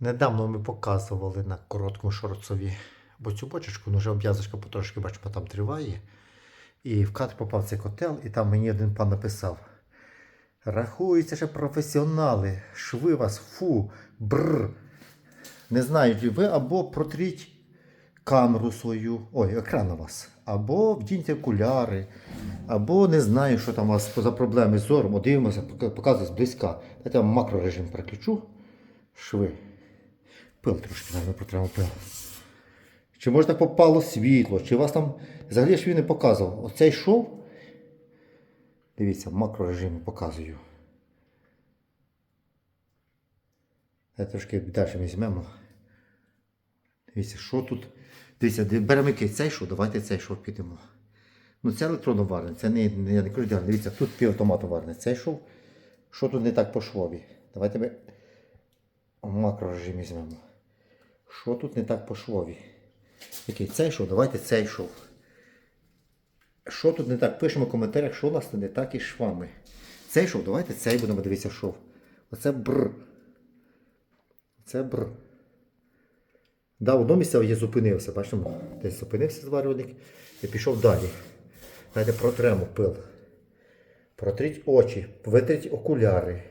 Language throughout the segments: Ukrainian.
Недавно ми показували на короткому шорцові, бо цю бочечку, ну вже обв'язочка потрошки, бачимо, там триває. І в кадр попав цей котел, і там мені один пан написав. Рахуються ще професіонали, шви вас, фу, бр. Не знають ви або протріть камеру свою, ой, екран у вас, або вдіньте окуляри, або не знаю, що там у вас за проблеми з зором. Дивимося, пока- показує зблизька. Я вам макрорежим переключу. Шви. Пил трошки, навіть протремо пил. Чи може так попало світло, чи вас там взагалі ж він не показував. Оцей шов. Дивіться, в макрорежимі показую. Я трошки далі візьмемо. Дивіться, що тут. Дивіться, беремо який цей шов, давайте цей шов підемо. Ну це електронно варне, це не, не, не кажу, Дивіться, тут півавтомату варне. Цей шов. Що тут не так по швові? Давайте ми в макрорежимі візьмемо. Що тут не так по швові? Який цей шов? Давайте цей шов. Що тут не так? Пишемо в коментарях, що у нас не так із швами. Цей шов, давайте цей будемо дивитися шов. Оце бр. Це бр. Да, в одному я зупинився, бачимо, десь зупинився зварювальник і пішов далі. Давайте протремо пил. Протріть очі, витріть окуляри.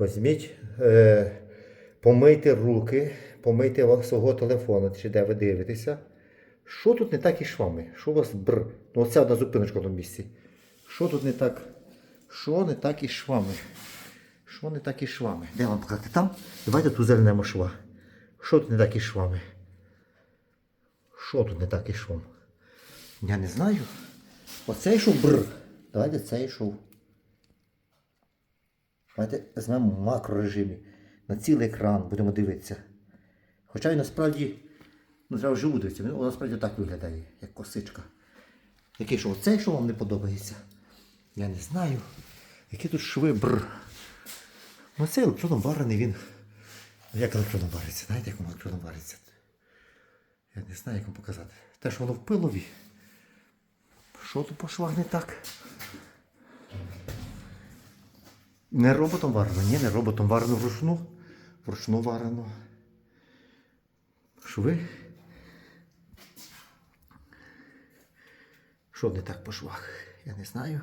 Візьміть, е, помийте руки, помийте свого телефону, чи де ви дивитеся. Що тут не так із швами? Що у вас бр? Ну оце одна зупиночка тому місці. Що тут не так? Що не так із швами? Що не так із швами? Де вам показати? Там? Давайте тут зернемо шва. Що тут не так із швами? Що тут не так із швом? Я не знаю. Оцей йшов бр. Давайте цей йшов. Давайте візьмемо в макрорежимі. На цілий екран будемо дивитися. Хоча він насправді, ну треба вживу дивитися, він насправді так виглядає, як косичка. Який шов? Цей що вам не подобається? Я не знаю. Які тут шви бр. Ну цей електроном варений він. Як електроном вариться? Знаєте, як воно електроном вариться? Я не знаю, як вам показати. Те, що воно в пилові. Що тут по швах не так? Не роботом варено, ні, не роботом варено вручну. Вручну варено. Шви. Що не так по швах? Я не знаю.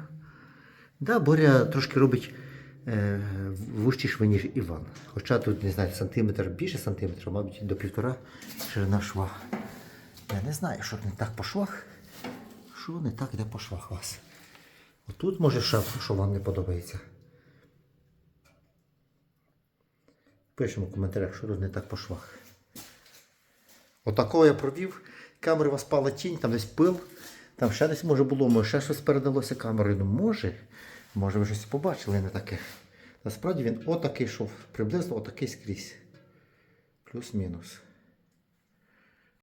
Да, Боря трошки робить е, вужчі шви, ніж Іван. Хоча тут, не знаю, сантиметр більше сантиметра, мабуть, до півтора ширина шва. Я не знаю, що не так по швах. Що не так де по швах вас. Отут може шаф, що вам не подобається. Пишемо в коментарях, що не так по швах. Отакого я провів. Камери спала тінь, там десь пил. Там ще десь може було, може ще щось передалося камерою. Ну може, може ви щось побачили не таке. Насправді він отакий йшов, приблизно отакий скрізь. Плюс-мінус.